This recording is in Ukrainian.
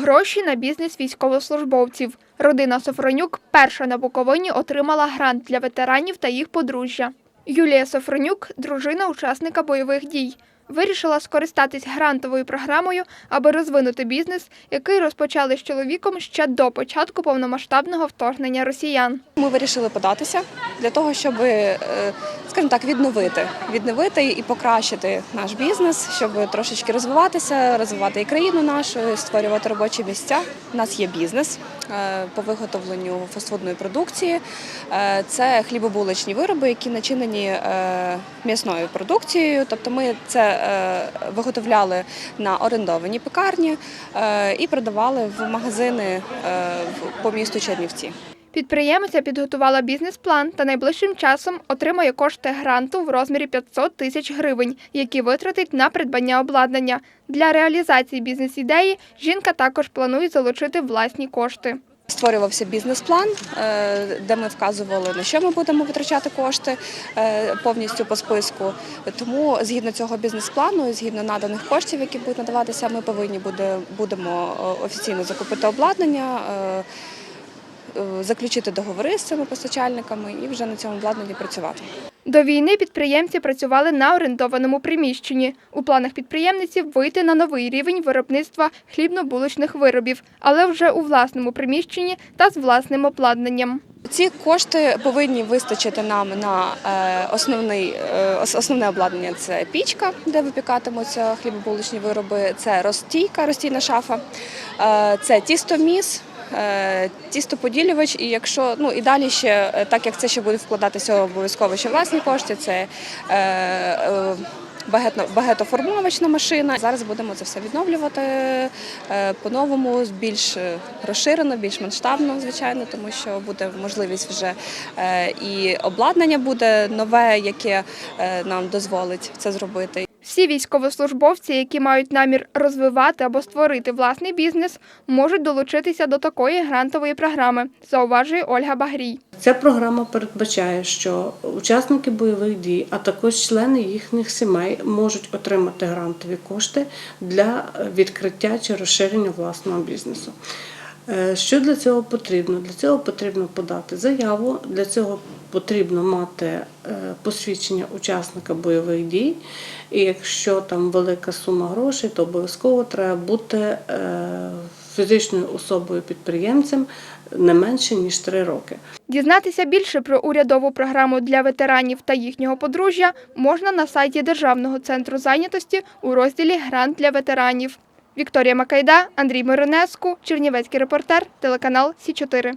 Гроші на бізнес військовослужбовців. Родина Софронюк перша на Буковині отримала грант для ветеранів та їх подружжя. Юлія Софронюк, дружина учасника бойових дій, вирішила скористатись грантовою програмою, аби розвинути бізнес, який розпочали з чоловіком ще до початку повномасштабного вторгнення росіян. Ми вирішили податися для того, щоб, е, скажімо так, відновити, відновити і покращити наш бізнес, щоб трошечки розвиватися, розвивати і країну нашу, створювати робочі місця. У нас є бізнес е, по виготовленню фастфудної продукції. Е, Це хлібобулочні вироби, які начинені е, м'ясною продукцією. Тобто ми це виготовляли на орендовані пекарні і продавали в магазини по місту Чернівці. Підприємиця підготувала бізнес-план та найближчим часом отримає кошти гранту в розмірі 500 тисяч гривень, які витратить на придбання обладнання. Для реалізації бізнес-ідеї жінка також планує залучити власні кошти. Створювався бізнес-план, е, де ми вказували, на що ми будемо витрачати кошти е, повністю по списку. Тому згідно цього бізнес-плану, згідно наданих коштів, які будуть надаватися, ми повинні будемо е, офіційно закупити обладнання, заключити договори з цими постачальниками і вже на цьому обладнанні працювати. До війни підприємці працювали на орендованому приміщенні. У планах підприємниці вийти на новий рівень виробництва хлібно-булочних виробів, але вже у власному приміщенні та з власним обладнанням. Ці кошти повинні вистачити нам на е, основний, е, основне обладнання це пічка, де випікатимуться хлібобулочні вироби, це розстійка, розстійна шафа, е, це тістоміс. Е, Тістоподілювач, і якщо ну і далі ще, е, так як це ще буде вкладатися обов'язково ще власні кошти, це е, багатоформовочна машина. Зараз будемо це все відновлювати по-новому, більш розширено, більш масштабно, звичайно, тому що буде можливість вже і обладнання буде нове, яке нам дозволить це зробити. Всі військовослужбовці, які мають намір розвивати або створити власний бізнес, можуть долучитися до такої грантової програми, зауважує Ольга Багрій. Ця програма передбачає, що учасники бойових дій, а також члени їхніх сімей можуть отримати грантові кошти для відкриття чи розширення власного бізнесу. Е, Що для цього потрібно? Для цього потрібно подати заяву, для цього потрібно мати е, посвідчення учасника бойових дій. І якщо там велика сума грошей, то обов'язково треба бути е, фізичною особою підприємцем не менше ніж 3 роки. Дізнатися більше про урядову програму для ветеранів та їхнього подружжя можна на сайті Державного центру зайнятості у розділі Грант для ветеранів. Вікторія Макайда, Андрій Миронеску, Чернівецький репортер, телеканал Сі 4